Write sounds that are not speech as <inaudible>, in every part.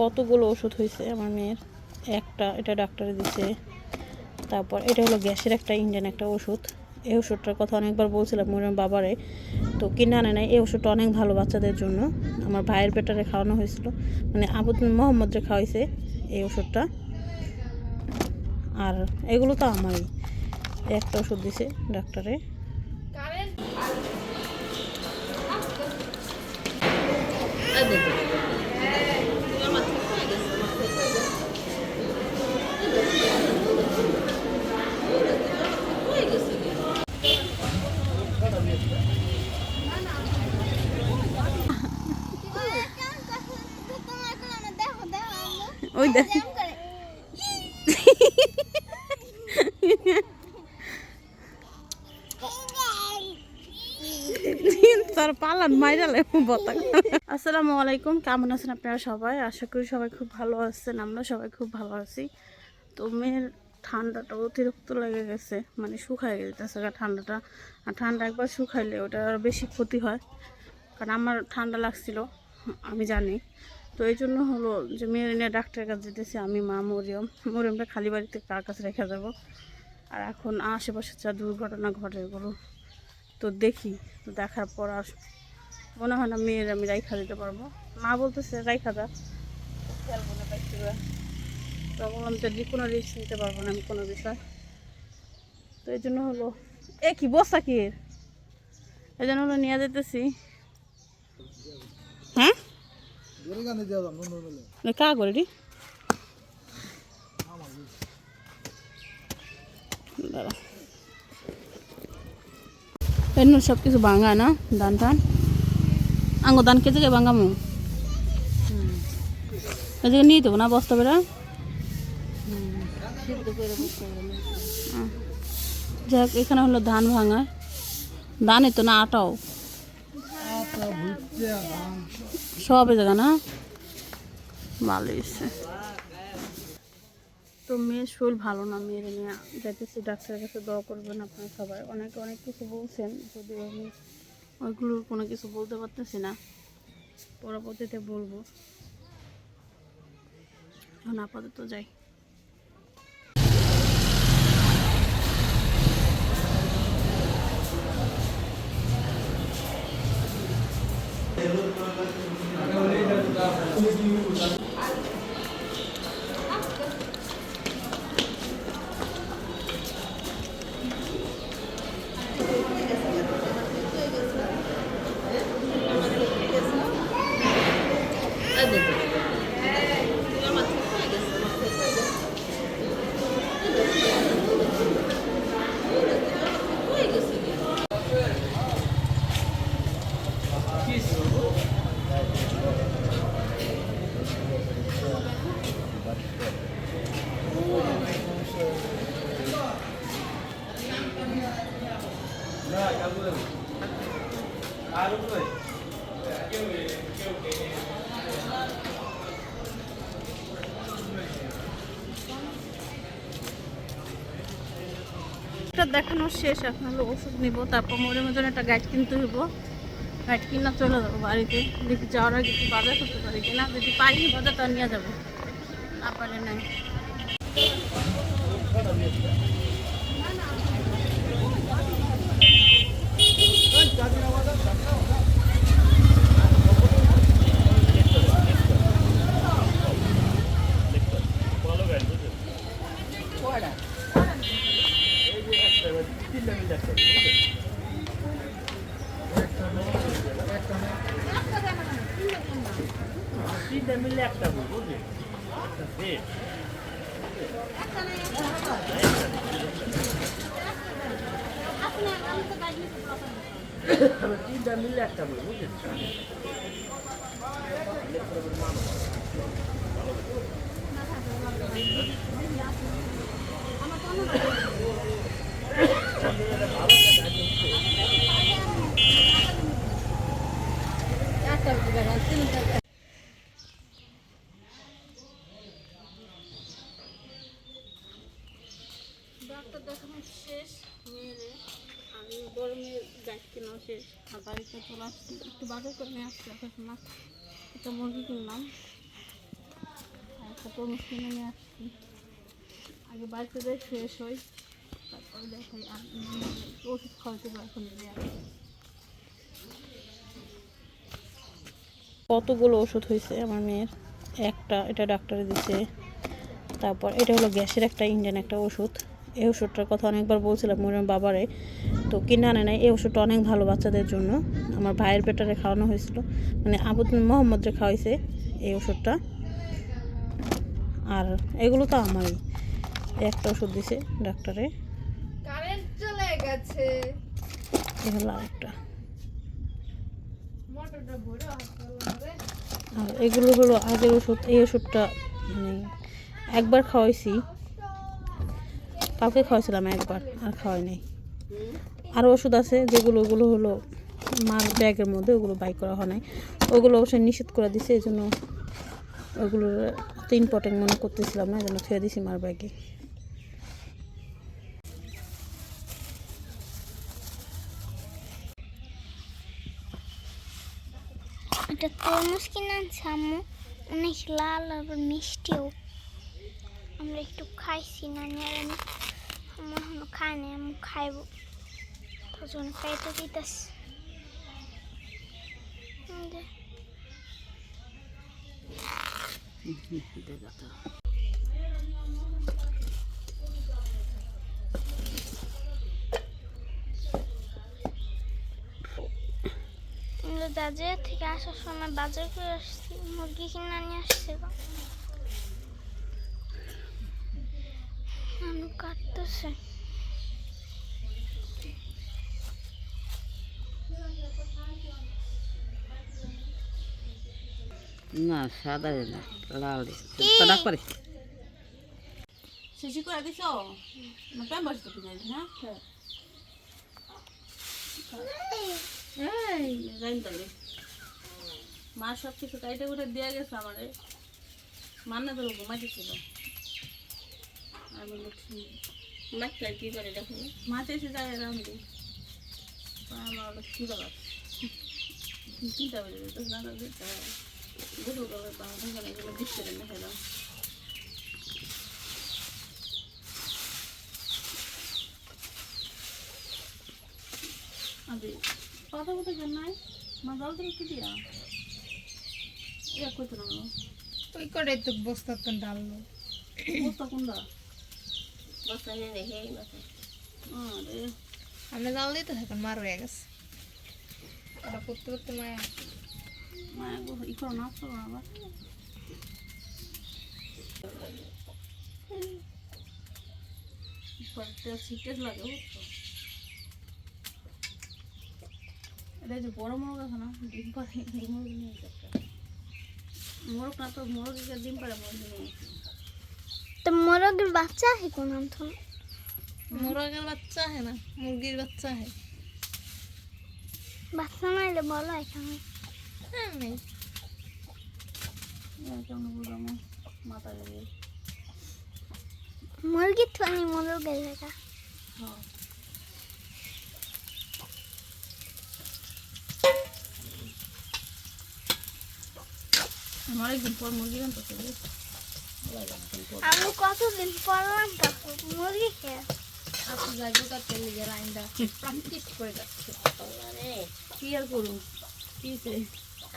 কতগুলো ওষুধ হয়েছে আমার মেয়ের? একটা, এটা ডাক্তারে দিছে। তারপর এটা হলো গ্যাসের একটা ইন্ডিয়ান একটা ওষুধ। এই ওষুধটার কথা অনেকবার বলছিলাম মোরের বাবারে। তো কিনে আনে নাই এই ওষুধটা অনেক ভালো বাচ্চাদের জন্য। আমার ভাইয়ের পেটারে খাওয়ানো হয়েছিল। মানে আবুদ্দিন মোহাম্মদরে খাওয়াইছে এই ওষুধটা। আর এগুলো তো আমারই। একটা ওষুধ দিছে ডাক্তারে। ওই দেখ তার আসসালামু আলাইকুম, কেমন আছেন আপনারা সবাই? আশা করি সবাই খুব ভালো আছেন, আমরা সবাই খুব ভালো আছি। তো মেয়ের ঠান্ডাটা অতিরিক্ত লেগে গেছে মানে শুকায় গেছে ঠান্ডাটা। আর ঠান্ডা একবার শুকাইলে ওটা আরও বেশি ক্ষতি হয়। কারণ আমার ঠান্ডা লাগছিল, আমি জানি। তো এই জন্য হলো যে মেয়ের নিয়ে ডাক্তারের কাছে যেতেছি, আমি, মা, মরিয়ম। মরিয়মটা খালি বাড়িতে কার কাছে রেখে যাব? আর এখন আশেপাশে যা দুর্ঘটনা ঘটে এগুলো, তো দেখি, তো দেখার পর আর মনে হয় না মেয়ের আমি রাইখা দিতে পারব। মা বলতেছে, রাইখা দা। খেলব না তো বললাম যে কোনো রিস্ক নিতে পারব না, আমি কোনো বিষয়। তো এই জন্য হলো, এ কি, বসা কি? এর? এই জন্য হলো নিয়ে যেতেছি হ্যাঁ? কা করে রে দাঁড়া। এন্ন সব কিছু ভাঙা না ধান টান। আঙ্গো ধান কেটে যায় ভাঙামু এদিকে নিয়ে দেবো না বস্তা বেড়া। যাক এখানে হলো ধান ভাঙা ধানই তো না আটাও। সব জায়গা না? ভালো তো মেয়ের শরীর ভালো না মেয়ের নিয়ে। যাইতেছি ডাক্তারের কাছে দোয়া করবেন আপনারা সবাই। অনেকে অনেক কিছু বলছেন যদি আমি ওইগুলোর কোনো কিছু বলতে পারতেছি না। পরবর্তীতে বলব। এখন আপাতত যাই। এটা দেখানো শেষ এখন হলো ওষুধ নিব, তারপর মরে মতন একটা গাইড কিনতে হইব। গাইড কিনা চলে যাব বাড়িতে। দেখি যাওয়ার আগে একটু বাজার করতে পারি কিনা, যদি পাই বাজার তা নিয়ে যাব। না পারলে নাই মিলে একটা বই বুঝলি একটা সেট তিনটা মিলে একটা বই বুঝলি ডাক্তার দেখানো শেষ মেয়েরে আমি গরমে গাছ কেনা শেষ আর বাড়িতে চলে আসছি একটু বাজার করে নিয়ে আসছি এখন মাছ একটা মুরগি কিনলাম। তরমুজ কিনে নিয়ে আসছি। আগে বাড়িতে যাই, ফ্রেশ হই, তারপরে দেখাই আর ওষুধ খাওয়াতে পারে এখন নিয়ে আসি। কতগুলো ওষুধ হয়েছে আমার মেয়ের? একটা, এটা ডাক্তারে দিছে। তারপর এটা হলো গ্যাসের একটা ইন্ডিয়ান একটা ওষুধ। এই ওষুধটার কথা অনেকবার বলছিলাম মোরের বাবারে। তো কিনে আনে নাই। এই ওষুধটা অনেক ভালো বাচ্চাদের জন্য। আমার ভাইয়ের পেটারে খাওয়ানো হয়েছিল। মানে আবুদ্দিন মোহাম্মদরে খাওয়াইছে এই ওষুধটা। আর এগুলো তো আমারই। একটা ওষুধ দিছে ডাক্তারে। কারেন্ট চলে গেছে। আরেকটা। আর এগুলো হলো আগের ওষুধ। এই ওষুধটা মানে একবার খাওয়াইছি। কাউকে খাওয়াইছিলাম একবার আর খাওয়াই নাই। আরও ওষুধ আছে যেগুলো, ওগুলো হলো মার ব্যাগের মধ্যে, ওগুলো বাই করা হয় নাই। ওগুলো অবশ্যই নিষেধ করে দিছে, এই জন্য ওগুলো তো ইম্পর্টেন্ট মনে করতেছিলাম না, এই জন্য থুয়ে দিছি মার ব্যাগে। এটা তরমুজ কিনে আনছে অনেক লাল আবার মিষ্টিও। আমরা একটু খাইছি নানি আর আমি খাই নাই, আম্মু খাইব। তার জন্য খাইতে দিতেছি আমরা বাজার থেকে আসার সময় বাজার করে আসছি মুরগি কিনে নিয়ে আসছে গো কাটতেছে না, সাদা না, লাল? ডাক পারে। শিশি করে দিছ? না প্যাম্পাস তো কিনে হ্যাঁ? এই জানি তাহলে। মা সব কিছু কাইটে করে দিয়ে গেছে আমারে। মান্না তো ঘুমাইতেছিল। আমি মাছটা কি করে দেখো? মাছ এসে যায় এরকম দিই আমার খিদা বেজে যেত না গরু গেলে বাংলা গেলে এগুলো দিচ্ছে না খেলাম আরে কথা কথা কেন নাই মা জল থেকে কি দিয়া এটা কইতো না ওই করে তো বস্তা তো ডাললো বস্তা কোনটা বস্তা নিয়ে দেখে এই আরে আমরা জাল দিতে থাকুন মার হয়ে গেছে ওটা করতে করতে মায়া ই করো না করো না আবার কয়েকটা সিটেজ লাগে বুঝছ? এটা যে বড় মোরগ আছে না ডিম পারে এই নিয়ে একটা। মোরগ না তো মোরগকে ডিম পারে মোরগ নিয়ে এসে। তো মোরগের বাচ্চা আছে কোন মুরগের বাচ্চা है না মুরগির বাচ্চা है বাচ্চা নাইলে বলো এখানে। মুরগির তো আমি মোরগের হ্যাঁ আমার একদিন পর মুরগি রান্না করতে আমি কতদিন পড়লাম তারপর মুরগি খেয়ে? আপনি গোটাতে নিজের আইনটা প্র্যাকটিস করে যাচ্ছে কি আর করুন কি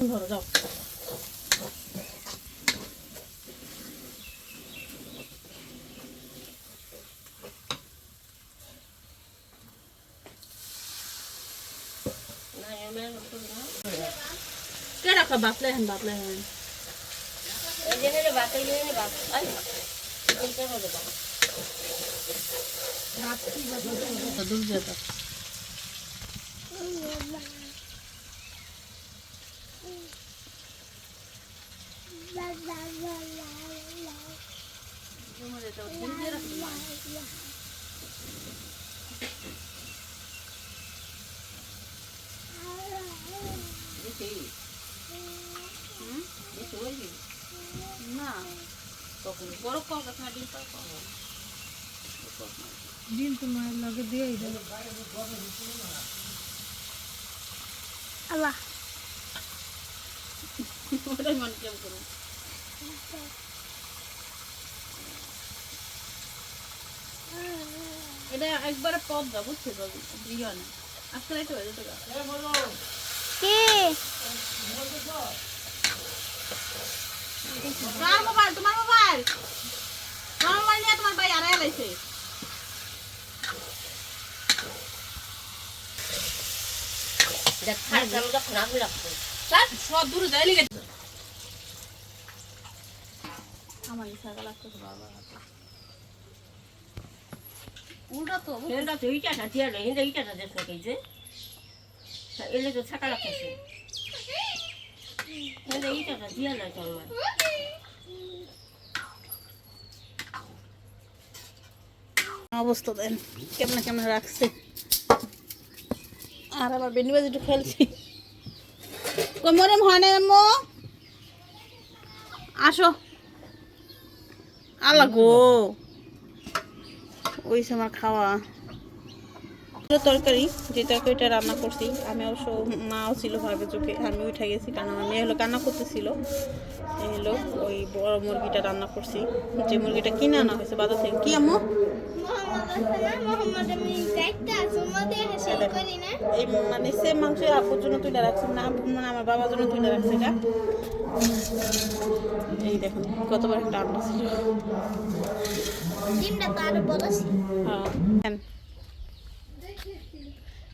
কেমনে আছে ধরো যাও না এমন না কে রাখা বাতলে হেন বাতলে হেন এই যে রে বাতাই নিয়ে বাত আই কোনটা হবে বাত দূর যেত না তখন বড় কলকাতা ডিম পাবো ডিম তোমার লগে দিয়েই দেবো আল্লাহ ওটাই মনে কেমন করুন এটা একবারে পদ দা বুঝছ তো? ইয়ে না আজকে রাইতে হয়ে যেত কে? তোমার মোবাইল তোমার মোবাইল? তোমার মোবাইল নিয়ে তোমার ভাই আড়াই লাইছে দেখ খাই যখন আমি রাখব। সব দূরে যায় লিগে আমার ইচ্ছা লাগতেছে বাবা উল্টা তো সেটা তো ইটাটা দিয়া না হিন্দা ইটাটা দেশ না কেছে এলে তো ছাকা লাগতেছে। হিন্দা ইটাটা দিয়া না তো আমার অবস্থা দেন কেমনে কেমনে রাখছে। আর আবার বেনি বাজি একটু খেলছি। কোমরম হয় না আম্মু আসো। আল্লাহ ওইসে ওই আমার খাওয়া। তরকারি যে তরকারিটা রান্না করছি আমি অবশ্য মাও ছিল ভাগে চোখে আমি উঠে গেছি কারণ আমার মেয়ে হলো কান্না করতেছিল। এই হলো ওই বড় মুরগিটা রান্না করছি যে মুরগিটা কিনে আনা হয়েছে বাজার থেকে। কি আমি এই মানে সেম মাংস আপুর জন্য তুলে রাখছি না মানে আমার বাবার জন্য তুলে রাখছি এটা। এই দেখুন কত বড় একটা আন্ডা ছিল। হ্যাঁ।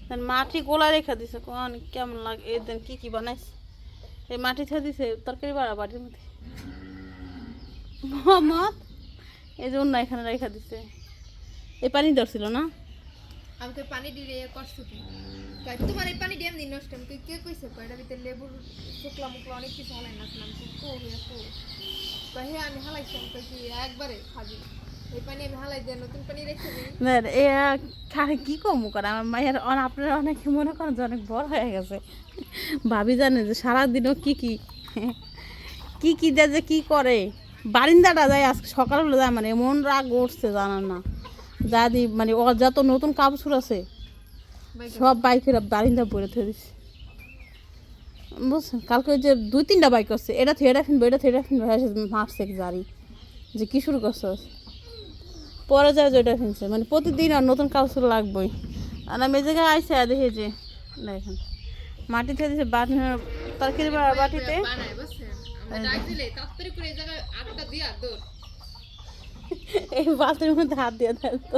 দেন মাটি গোলা রেখা দিছে কোন কেমন লাগে এই দেন কি কি বানাইছে? এই মাটি ছা দিছে তরকারি বাড়া বাটির মধ্যে। মোহাম্মদ এই যে অন্য এখানে রেখা দিছে। এই পানি ধরছিল না? আমাকে পানি দিয়ে করছ কি তোমার এই পানি দিয়ে আমি নষ্ট আমি কই, কে কইছে? কয়, এটার ভিতরে লেবুর শুকলা মুকলা অনেক কিছু হালাই নাচলাম কো হইয়া কো কয়, হে আমি হালাইছি। আমি কি একবারে খাবি। এ খারে কি কম করে? আমার মায়ের আপনারা অনেকে মনে করেন যে অনেক বড় হয়ে গেছে। ভাবি জানে যে সারাদিনও কি কি কি কি দেয় যে কি করে। বারিন্দাটা যায় আজকে সকালবেলা যায় মানে এমন রাগ উঠছে জানার না। যা দি মানে ওর যত নতুন কাপড় আছে সব বাইকের বারিন্দা পরে থয়ে দিচ্ছে বুঝছেন? কালকে ওই যে দুই তিনটা বাইক করছে এটা থেকে এটা ফিনবো এটা থেকে এটা ফিনবো হ্যাঁ মারছে জারি। যে কি শুরু করছ? পরে যায় যে ওইটা ফিনছে মানে প্রতিদিন আর নতুন কাপড় লাগবেই। আর আমি জায়গায় আইসে আর দেখি যে দেখেন মাটি থেকে দিছে বাটি তরকারি বাটিতে করে এই বালতির মধ্যে হাত দিয়ে দেয় তো।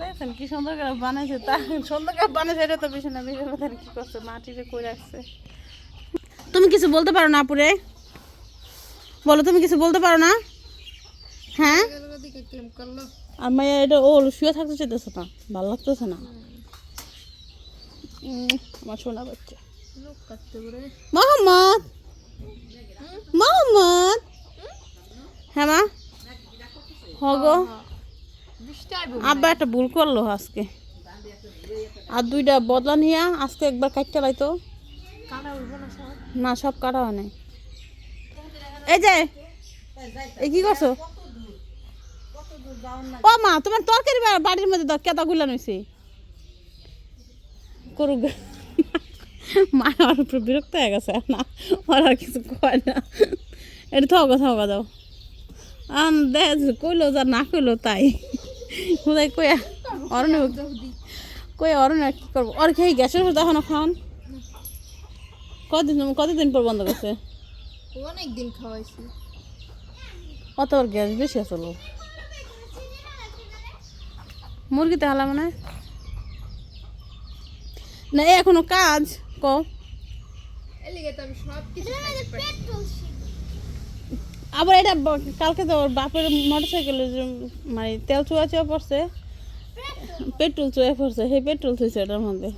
দেখেন কি সুন্দর করে বানাইছে তা। সুন্দর করে বানাইছে এটা তো বেশি না। বেশি কথা কি করছে? মাটিতে কই রাখছে? তুমি কিছু বলতে পারো না আপুরে? বলো তুমি কিছু বলতে পারো না? হ্যাঁ? মাইয়া এটা ও শুয়ে থাকতে চাইতেছে না ভালো লাগতেছে না। আমার বাচ্চা। মোহাম্মদ! মোহাম্মদ! হ্যাঁ মা? হগো। আব্বা একটা ভুল করল আজকে। আর দুইটা বদলা নিয়ে আজকে একবার কাটতে লাইতো কাটা না সব না সব কাটা হয় নাই। এই যে এই কি করছ? ও মা তোমার তরকারি বাড়ির মধ্যে দাও কেতা গুলা নইছে? করুক। মা আমার উপর বিরক্ত হয়ে গেছে না ওর আর কিছু কয় না। এটা থাকা থাকা দাও। আন দেখ কইলো যা না কইলো তাই। কোথায় কইয়া অরণ্য কই অরণ্য কি করব? ওর খেয়ে গ্যাসের ওষুধ এখনও খাওয়ান কতদিন কতদিন পর বন্ধ করছে? অনেক দিন খাওয়াইছি। অত ওর গ্যাস বেশি আসলো মুরগিতে হালা মানে না এ এখনও কাজ ক আবার এটা কালকে তো ওর বাপের মোটর সাইকেলে মানে তেল চুয়া চুয়া পড়ছে। পেট্রোল। চুয়া পড়ছে সেই পেট্রোল থইছে এটার মধ্যে।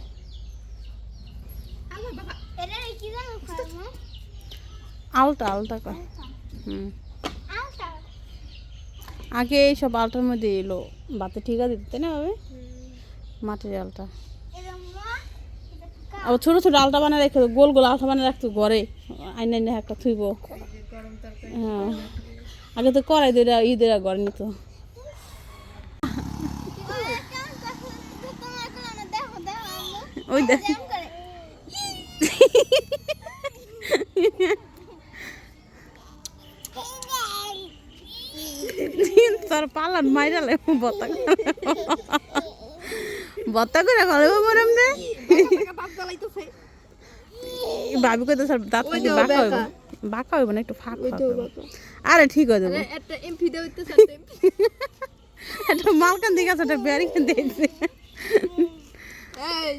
আলটা আলটা কয়। হুম। আলতা আগে এইসব আলটার মধ্যে এলো। বাতে ঠিকা দিতে, তাই না ভাবে? মাটির আলটা। আবার ছোটো ছোটো আলটা বানিয়ে রেখে গোল গোল আলটা বানিয়ে রাখতো ঘরে। আইনে আইনে একটা থুইব। হ্যাঁ। আগে তো করাই দিয়ে ঈদের ঘরে নিত। ওই দেখ কেমন করে? তোর পালন মাইরালে বত্তা বত্তা করে। ঘরে মরম রে। ভাবি কইতে স্যার দাঁত নাকি বাঁকা হইব? বাঁকা। হইব না একটু ফাঁক। আরে ঠিক হয়ে যাবে। একটা এমপি হইতেছে এমপি। <laughs> একটা মালকান দিকে আছে একটা ব্যারিকান দিয়েছে এই